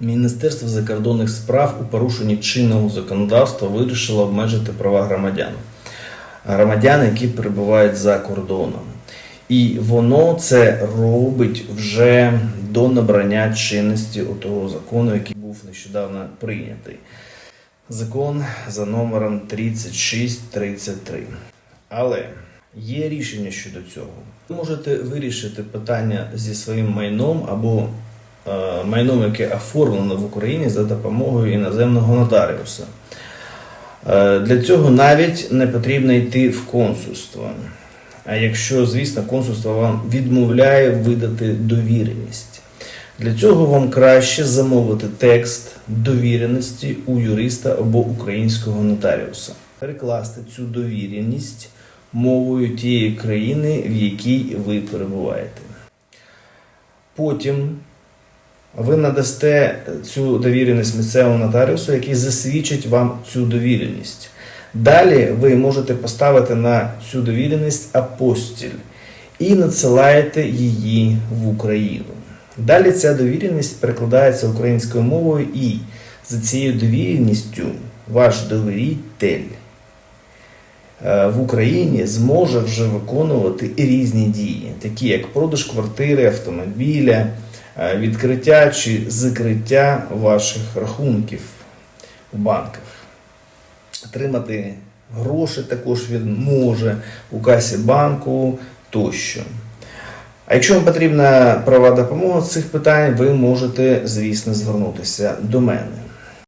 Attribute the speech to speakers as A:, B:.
A: Міністерство закордонних справ у порушенні чинного законодавства вирішило обмежити права громадян. Громадян, які перебувають за кордоном. І воно це робить вже до набрання чинності того закону, який був нещодавно прийнятий. Закон за номером 3633. Але є рішення щодо цього. Ви можете вирішити питання зі своїм майном або майном, яке оформлено в Україні за допомогою іноземного нотаріуса. Е, Для цього навіть не потрібно йти в консульство. А якщо, звісно, консульство вам відмовляє видати довіреність. Для цього вам краще замовити текст довіреності у юриста або українського нотаріуса, перекласти цю довіреність мовою тієї країни, в якій ви перебуваєте. Потім ви надасте цю довіреність місцевому нотаріусу, який засвідчить вам цю довіреність. Далі ви можете поставити на цю довіреність апостіль і надсилаєте її в Україну. Далі ця довіреність перекладається українською мовою, і за цією довіреністю ваш довіритель е, в Україні зможе вже виконувати різні дії, такі як продаж квартири, автомобіля, відкриття чи закриття ваших рахунків у банках. Отримати гроші також він може у касі банку тощо. А якщо вам потрібна права допомога з цих питань, ви можете, звісно, звернутися до мене.